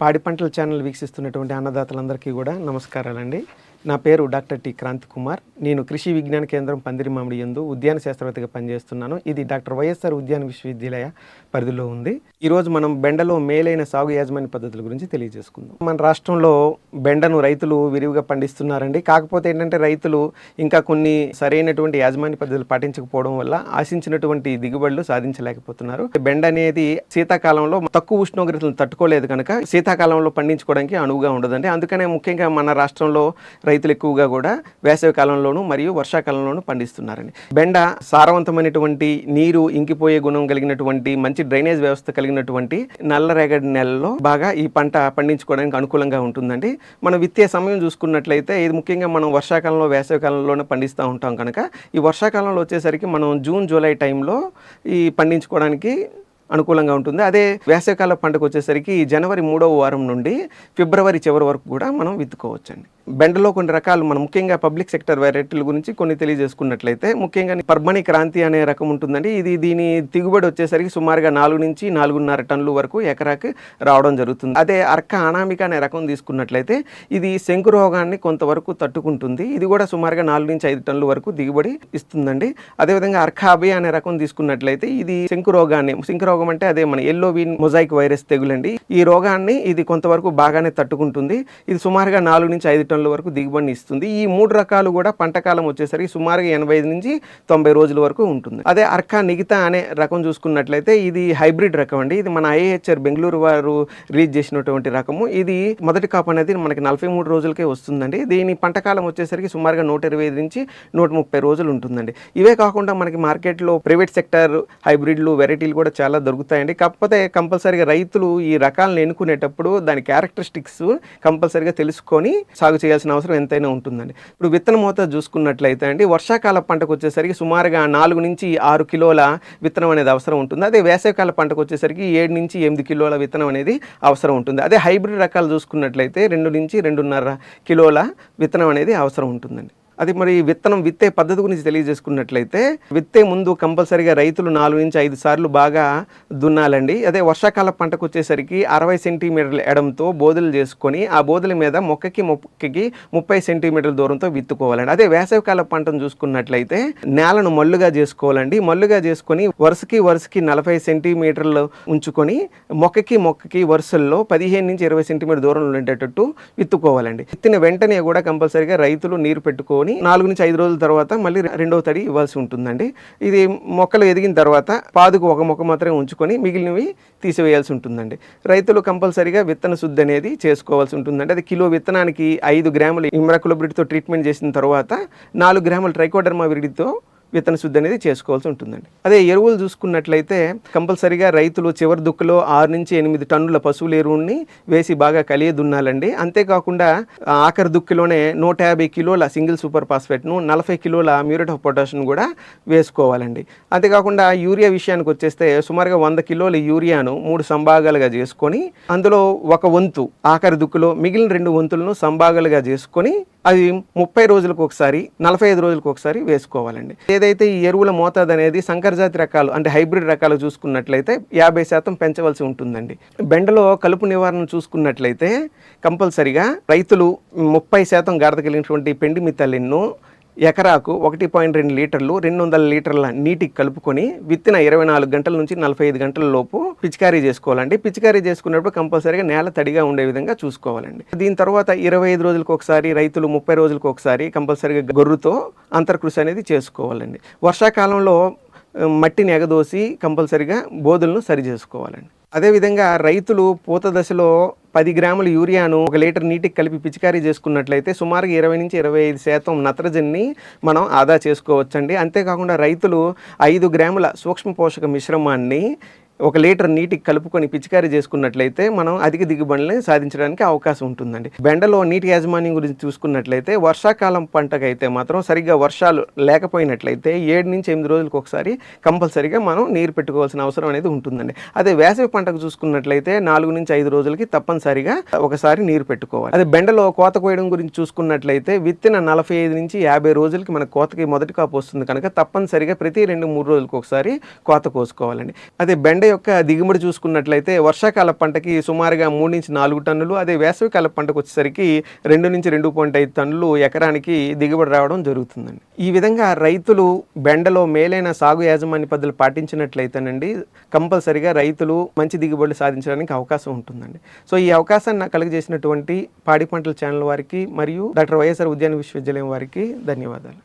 పాడి పంటల ఛానల్ వీక్షిస్తున్నటువంటి అన్నదాతలందరికీ కూడా నమస్కారాలండి. నా పేరు డాక్టర్ టి క్రాంతి కుమార్. నేను కృషి విజ్ఞాన కేంద్రం పందిరిమామిడి యందు ఉద్యాన శాస్త్రవేత్తగా పనిచేస్తున్నాను. ఇది డాక్టర్ వైఎస్ఆర్ ఉద్యాన విశ్వవిద్యాలయ పరిధిలో ఉంది. ఈరోజు మనం బెండలో మేలైన సాగు యాజమాన్య పద్ధతుల గురించి తెలియజేసుకుందాం. మన రాష్ట్రంలో బెండను రైతులు విరివిగా పండిస్తున్నారండి. కాకపోతే ఏంటంటే రైతులు ఇంకా కొన్ని సరైనటువంటి యాజమాన్య పద్ధతులు పాటించకపోవడం వల్ల ఆశించినటువంటి దిగుబడులు సాధించలేకపోతున్నారు. బెండ అనేది శీతాకాలంలో తక్కువ ఉష్ణోగ్రతలు తట్టుకోలేదు కనుక శీతాకాలంలో పండించుకోవడానికి అనువుగా ఉండదండి. అందుకనే ముఖ్యంగా మన రాష్ట్రంలో రైతులు ఎక్కువగా కూడా వేసవి కాలంలోనూ మరియు వర్షాకాలంలోనూ పండిస్తున్నారండి. బెండ సారవంతమైనటువంటి నీరు ఇంకిపోయే గుణం కలిగినటువంటి మంచి డ్రైనేజ్ వ్యవస్థ కలిగినటువంటి నల్లరేగడి నెలలో బాగా ఈ పంట పండించుకోవడానికి అనుకూలంగా ఉంటుందండి. మనం విత్తే సమయం చూసుకున్నట్లయితే ఇది ముఖ్యంగా మనం వర్షాకాలంలో వేసవి కాలంలోనే పండిస్తూ ఉంటాం కనుక ఈ వర్షాకాలంలో వచ్చేసరికి మనం జూన్ జూలై టైంలో ఈ పండించుకోవడానికి అనుకూలంగా ఉంటుంది. అదే వేసవికాల పంటకు వచ్చేసరికి జనవరి మూడవ వారం నుండి ఫిబ్రవరి చివరి వరకు కూడా మనం విత్తుకోవచ్చండి. బెండలో కొన్ని రకాలు మనం ముఖ్యంగా పబ్లిక్ సెక్టర్ వెరైటీల గురించి కొన్ని తెలియజేసుకున్నట్లయితే ముఖ్యంగా పర్మణి క్రాంతి అనే రకం ఉంటుందండి. ఇది దీని దిగుబడి వచ్చేసరికి సుమారుగా నాలుగు నుంచి నాలుగున్నర టన్నుల వరకు ఎకరాకి రావడం జరుగుతుంది. అదే అర్క అనామిక అనే రకం తీసుకున్నట్లయితే ఇది శంకు రోగాన్ని కొంతవరకు తట్టుకుంటుంది. ఇది కూడా సుమారుగా నాలుగు నుంచి ఐదు టన్నుల వరకు దిగుబడి ఇస్తుందండి. అదేవిధంగా అర్కాబి అనే రకం తీసుకున్నట్లయితే ఇది శంకు రోగాన్ని శంకు రోగం అంటే అదే మన ఎల్లో వీన్ మొజాయిక్ వైరస్ తెగులండి. ఈ రోగాన్ని ఇది కొంతవరకు బాగానే తట్టుకుంటుంది. ఇది సుమారుగా నాలుగు నుంచి ఐదు టన్నుల వరకు దిగుబడిని ఇస్తుంది. ఈ మూడు రకాలు కూడా పంటకాలం వచ్చేసరికి సుమారుగా ఎనభై ఐదు నుంచి తొంభై రోజుల వరకు ఉంటుంది. అదే అర్కా నిగితా అనే రకం చూసుకున్నట్లయితే ఇది హైబ్రిడ్ రకం అండి. ఇది మన ఐఏహెచ్ఆర్ బెంగళూరు వారు రిలీజ్ చేసినటువంటి రకము. ఇది మొదటి కాపు అనేది మనకి నలభై మూడు రోజులకే వస్తుందండి. దీని పంటకాలం వచ్చేసరికి సుమారుగా నూట ఇరవై ఐదు నుంచి నూట ముప్పై రోజులు ఉంటుందండి. ఇవే కాకుండా మనకి మార్కెట్లో ప్రైవేట్ సెక్టర్ హైబ్రిడ్లు వెరైటీలు కూడా చాలా దొరుకుతాయండి. కాకపోతే కంపల్సరీగా రైతులు ఈ రకాలను ఎన్నుకునేటప్పుడు దాని క్యారెక్టరిస్టిక్స్ కంపల్సరీగా తెలుసుకొని సాగు చేయాల్సిన అవసరం ఎంతైనా ఉంటుందండి. ఇప్పుడు విత్తన మోత చూసుకున్నట్లయితే అండి వర్షాకాల పంటకు వచ్చేసరికి సుమారుగా నాలుగు నుంచి ఆరు కిలోల విత్తనం అనేది అవసరం ఉంటుంది. అదే వేసవికాల పంటకు వచ్చేసరికి ఏడు నుంచి ఎనిమిది కిలోల విత్తనం అనేది అవసరం ఉంటుంది. అదే హైబ్రిడ్ రకాలు చూసుకున్నట్లయితే రెండు నుంచి రెండున్నర కిలోల విత్తనం అనేది అవసరం ఉంటుందండి. అది మరి విత్తనం విత్తే పద్ధతి గురించి తెలియజేసుకున్నట్లయితే విత్తే ముందు కంపల్సరీగా రైతులు నాలుగు నుంచి ఐదు సార్లు బాగా దున్నాలండి. అదే వర్షాకాల పంటకు వచ్చేసరికి అరవై సెంటీమీటర్ల ఎడంతో బోధలు చేసుకొని ఆ బోధల మీద మొక్కకి మొక్కకి ముప్పై సెంటీమీటర్ల దూరంతో విత్తుకోవాలండి. అదే వేసవికాల పంటను చూసుకున్నట్లయితే నేలను మల్లుగా చేసుకోవాలండి. మల్లుగా చేసుకొని వరుసకి వరుసకి నలభై సెంటీమీటర్లు ఉంచుకొని మొక్కకి మొక్కకి వరుసల్లో పదిహేను నుంచి ఇరవై సెంటీమీటర్ దూరంలో ఉండేటట్టు విత్తుకోవాలండి. విత్తిన వెంటనే కూడా కంపల్సరీగా రైతులు నీరు పెట్టుకొని నాలుగు నుంచి ఐదు రోజుల తర్వాత మళ్ళీ రెండవ తడి ఇవ్వాల్సి ఉంటుందండి. ఇది మొక్కలు ఎదిగిన తర్వాత పాదుకు ఒక మొక్క మాత్రమే ఉంచుకొని మిగిలినవి తీసివేయాల్సి ఉంటుందండి. రైతులు కంపల్సరీగా విత్తన శుద్ధి అనేది చేసుకోవాల్సి ఉంటుందండి. అది కిలో విత్తనానికి ఐదు గ్రాములు ఇమ్రాకులోబ్రిడ్తో ట్రీట్మెంట్ చేసిన తర్వాత నాలుగు గ్రాముల ట్రైకోడర్మా విరిడితో విత్తన శుద్ధి అనేది చేసుకోవాల్సి ఉంటుందండి. అదే ఎరువులు చూసుకున్నట్లయితే కంపల్సరిగా రైతులు చివరి దుక్కులో ఆరు నుంచి ఎనిమిది టన్నుల పశువుల ఎరువుని వేసి బాగా కలియ దున్నాలండి అంతేకాకుండా ఆఖరి దుక్కిలోనే నూట యాభై కిలోల సింగిల్ సూపర్ ఫాస్ఫేట్ను నలభై కిలోల మ్యూరేట్ ఆఫ్ పొటాషియం కూడా వేసుకోవాలండి. అంతేకాకుండా యూరియా విషయానికి వచ్చేస్తే సుమారుగా వంద కిలోల యూరియాను మూడు సంభాగాలుగా చేసుకొని అందులో ఒక వంతు ఆఖరి దుక్కులో మిగిలిన రెండు వంతులను సంభాగాలుగా చేసుకొని అది ముప్పై రోజులకు ఒకసారి నలభై ఐదు రోజులకు ఒకసారి వేసుకోవాలండి. ఏదైతే ఈ ఎరువుల మోతాదు అనేది సంకరజాతి రకాలు అంటే హైబ్రిడ్ రకాలు చూసుకున్నట్లయితే యాభై శాతం పెంచవలసి ఉంటుందండి. బెండలో కలుపు నివారణ చూసుకున్నట్లయితే కంపల్సరిగా రైతులు ముప్పై శాతం గాఢత కలిగినటువంటి పెండి మితలిన్ను ఎకరాకు ఒకటి పాయింట్ రెండు లీటర్లు రెండు వందల లీటర్ల నీటికి కలుపుకొని విత్తిన ఇరవై నాలుగు గంటల నుంచి నలభై ఐదు గంటల లోపు పిచికారీ చేసుకోవాలండి. పిచికారీ చేసుకున్నప్పుడు కంపల్సరీగా నేల తడిగా ఉండే విధంగా చూసుకోవాలండి. దీని తర్వాత ఇరవై ఐదు రోజులకు ఒకసారి రైతులు ముప్పై రోజులకు ఒకసారి కంపల్సరీగా గొర్రుతో అంతర్కృషి అనేది చేసుకోవాలండి. వర్షాకాలంలో మట్టిని ఎగదోసి కంపల్సరీగా బోధులను సరి చేసుకోవాలండి. అదేవిధంగా రైతులు పూత దశలో పది గ్రాముల యూరియాను ఒక లీటర్ నీటికి కలిపి పిచికారీ చేసుకున్నట్లయితే సుమారుగా ఇరవై నుంచి ఇరవై ఐదు శాతం నత్రజనిని మనం ఆదా చేసుకోవచ్చండి. అంతేకాకుండా రైతులు ఐదు గ్రాముల సూక్ష్మ పోషక మిశ్రమాన్ని ఒక లీటర్ నీటికి కలుపుకొని పిచికారీ చేసుకున్నట్లయితే మనం అధిక దిగుబడుల్ని సాధించడానికి అవకాశం ఉంటుందండి. బెండలో నీటి యాజమాన్యం గురించి చూసుకున్నట్లయితే వర్షాకాలం పంటకైతే మాత్రం సరిగ్గా వర్షాలు లేకపోయినట్లయితే ఏడు నుంచి ఎనిమిది రోజులకు ఒకసారి కంపల్సరిగా మనం నీరు పెట్టుకోవాల్సిన అవసరం అనేది ఉంటుందండి. అదే వేసవి పంటకు చూసుకున్నట్లయితే నాలుగు నుంచి ఐదు రోజులకి తప్పనిసరిగా ఒకసారి నీరు పెట్టుకోవాలి. అదే బెండలో కోత కోయడం గురించి చూసుకున్నట్లయితే విత్తిన నలభై ఐదు నుంచి యాభై రోజులకి మన కోతకి మొదటి కాపు వస్తుంది కనుక తప్పనిసరిగా ప్రతి రెండు మూడు రోజులకు ఒకసారి కోత కోసుకోవాలండి. అదే బెండ యొక్క దిగుబడి చూసుకున్నట్లయితే వర్షాకాల పంటకి సుమారుగా మూడు నుంచి నాలుగు టన్నులు అదే వేసవికాల పంటకు వచ్చేసరికి రెండు నుంచి రెండు పాయింట్ ఐదు టన్నులు ఎకరానికి దిగుబడి రావడం జరుగుతుందండి. ఈ విధంగా రైతులు బెండలో మేలైన సాగు యాజమాన్య పద్ధతులు పాటించినట్లయితేనండి కంపల్సరిగా రైతులు మంచి దిగుబడులు సాధించడానికి అవకాశం ఉంటుందండి. సో ఈ అవకాశాన్ని నాకు కలుగజేసినటువంటి పాడి పంటల ఛానల్ వారికి మరియు డాక్టర్ వైఎస్ఆర్ ఉద్యాన విశ్వవిద్యాలయం వారికి ధన్యవాదాలు.